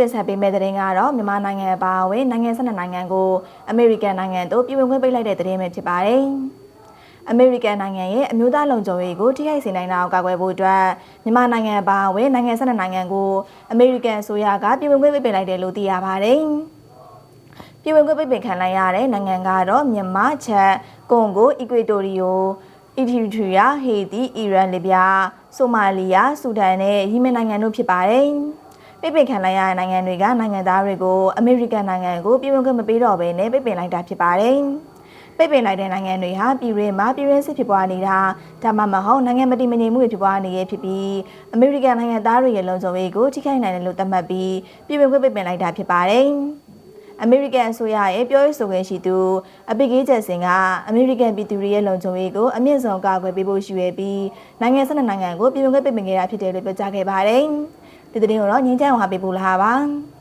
တင်ဆက်ပေးမယ့်သတင်းကတော့မြန်မာနိုင်ငံအပါအဝင်နိုင်ငံ12နိုင်ငံကိုအမေရိကန်နိုင်ငံတို့ပြည်ဝင်ခွင့်ပိတ်လိုက်တဲ့သတင်းပဲဖြစ်ပါတယ်။အမေရိကန်နိုင်ငံရဲ့အမျိုးသားလုံခြုံရေးကိုထိခိုက်စေနိုင်တာကိုကာကွယ်ဖို့အတွက်မြန်မာနိုင်ငံအပါအဝင်နိုင်ငံ12နိုင်ငံကိုအမေရိကန်အစိုးရကပြည်ဝင်ခွင့်ပိတ်ပင်လိုက်တယ်လို့သိရပါတယ်။ပြည်ဝင်ခွင့်ပိတ်ပင်ခံလိုက်ရတဲ့နိုင်ငံကတော့မြန်မာ၊ချက်၊ကွန်ဂို၊အီကွေတိုရီယိုအီသီယိုပီးယား၊ဟေတီ၊အီရန်၊လီဗျာ၊ဆိုမာလီယာ၊ဆူဒန်နဲ့ယီမင်နိုင်ငံတို့ဖြစ်ပါတယ်။ ပိတ်ပင်ခံလိုက်ရတဲ့နိုင်ငံတွေကနိုင်ငံသားတွေကိုအမေရိကန်နိုင်ငံကိုပြည်ဝင်ခွင့်မပေးတော့ဘဲနဲ့ပိတ်ပင်လိုက်တာဖြစ်ပါတယ်။ပိတ်ပင်လိုက်တဲ့နိုင်ငံတွေဟာပြည်တွင်းမှာပြည်တွင်းစစ်ဖြစ်ပွားနေတာဒါမှမဟုတ်နိုင်ငံမတည်မငြိမ်မှုတွေဖြစ်ပွားနေရဖြစ်ပြီးအမေရိကန်နိုင်ငံသားတွေရဲ့လုံခြုံရေးကိုထိခိုက်နိုင်တယ်လို့သတ်မှတ်ပြီးပြည်ဝင်ခွင့်ပိတ်ပင်လိုက်တာဖြစ်ပါတယ်။အမေရိကန်အစိုးရရဲ့ပြောရေးဆိုခွင့်ရှိသူအပိကေးချက်စင်ကအမေရိကန်ပြည်သူတွေရဲ့လုံခြုံရေးကိုအမြင့်ဆုံးကာကွယ်ပေးဖို့ရှိရပြီးနိုင်ငံစနစ်နိုင်ငံကိုပြည်ဝင်ခွင့်ပိတ်ပင်ခဲ့တာဖြစ်တယ်လို့ပြောကြားခဲ့ပါတယ်။ ဒီသတင်းကိုတော့ငင်းချမ်းဝါပေးပို့လာပါ။